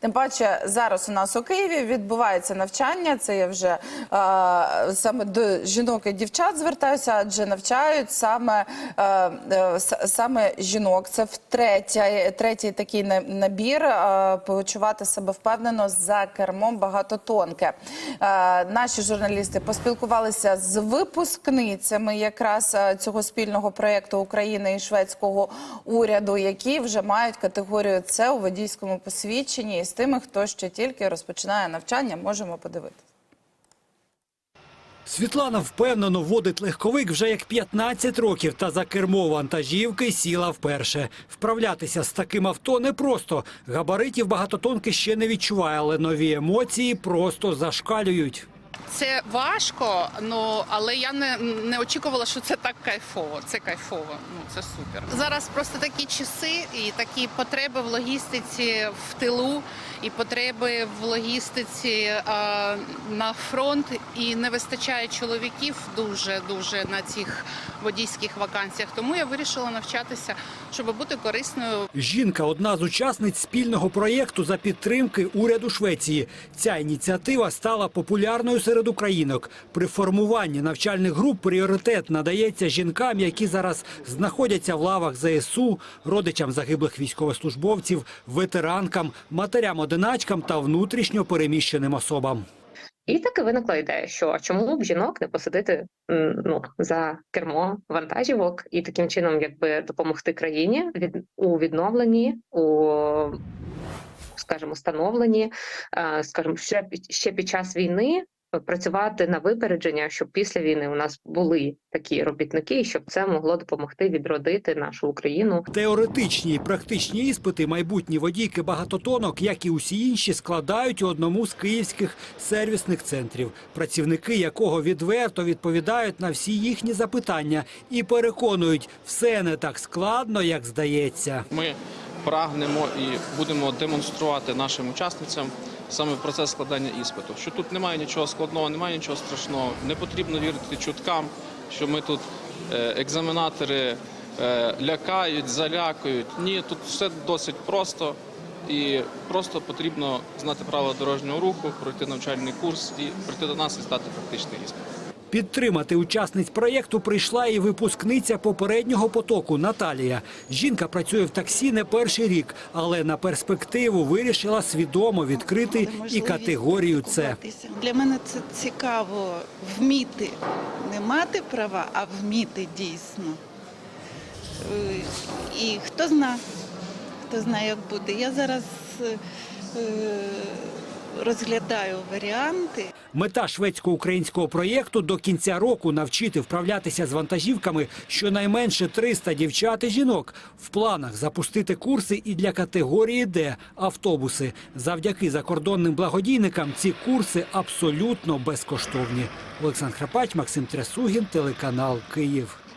Тим паче зараз у нас у Києві відбувається навчання. Це я вже е, саме до жінок і дівчат звертаюся, адже навчають саме, е, саме жінок. Це втретє, третій такий на- набір е, почувати себе впевнено за кермом багатотонке. Е, наші журналісти поспілкувалися з випускницями якраз е, цього спільного проєкту України і шведського уряду, які вже мають категорію С у водійському посвідченні. І з тими, хто ще тільки розпочинає навчання, можемо подивитися. Світлана впевнено водить легковик вже як 15 років та за кермо вантажівки сіла вперше. Вправлятися з таким авто непросто. Габаритів багатотонки ще не відчуває, але нові емоції просто зашкалюють. Це важко, ну але я не, не очікувала, що це так кайфово. Це кайфово. Ну це супер. Зараз просто такі часи і такі потреби в логістиці в тилу, і потреби в логістиці е, на фронт. І не вистачає чоловіків дуже дуже на цих водійських вакансіях. Тому я вирішила навчатися, щоб бути корисною Жінка одна з учасниць спільного проєкту за підтримки уряду Швеції. Ця ініціатива стала популярною серед українок. При формуванні навчальних груп пріоритет надається жінкам, які зараз знаходяться в лавах ЗСУ, родичам загиблих військовослужбовців, ветеранкам, матерям-одиначкам та внутрішньо переміщеним особам. І так і виникла ідея, що чому б жінок не посадити ну, за кермо вантажівок і таким чином якби допомогти країні від у відновленні, у скажімо, становленні, е, скажімо, ще ще під час війни. Працювати на випередження, щоб після війни у нас були такі робітники, і щоб це могло допомогти відродити нашу Україну Теоретичні і практичні іспити майбутні водійки багатотонок, як і усі інші, складають у одному з київських сервісних центрів, працівники якого відверто відповідають на всі їхні запитання і переконують, все не так складно, як здається. Ми прагнемо і будемо демонструвати нашим учасницям саме в процес складання іспиту. Що тут немає нічого складного, немає нічого страшного. Не потрібно вірити чуткам, що ми тут е, екзаменатори е, лякають, залякують. Ні, тут все досить просто. І просто потрібно знати правила дорожнього руху, пройти навчальний курс і прийти до нас і здати практичний іспит. Підтримати учасниць проєкту прийшла і випускниця попереднього потоку Наталія. Жінка працює в таксі не перший рік, але на перспективу вирішила свідомо відкрити і категорію С. Для мене це цікаво вміти не мати права, а вміти дійсно. Е, І хто зна, хто знає, як буде. Я зараз е, розглядаю варіанти. Мета шведсько-українського проєкту до кінця року навчити вправлятися з вантажівками щонайменше 300 дівчат і жінок. В планах запустити курси і для категорії Д – автобуси. Завдяки закордонним благодійникам ці курси абсолютно безкоштовні. Олександр Храпач, Максим Трясугін, телеканал Київ.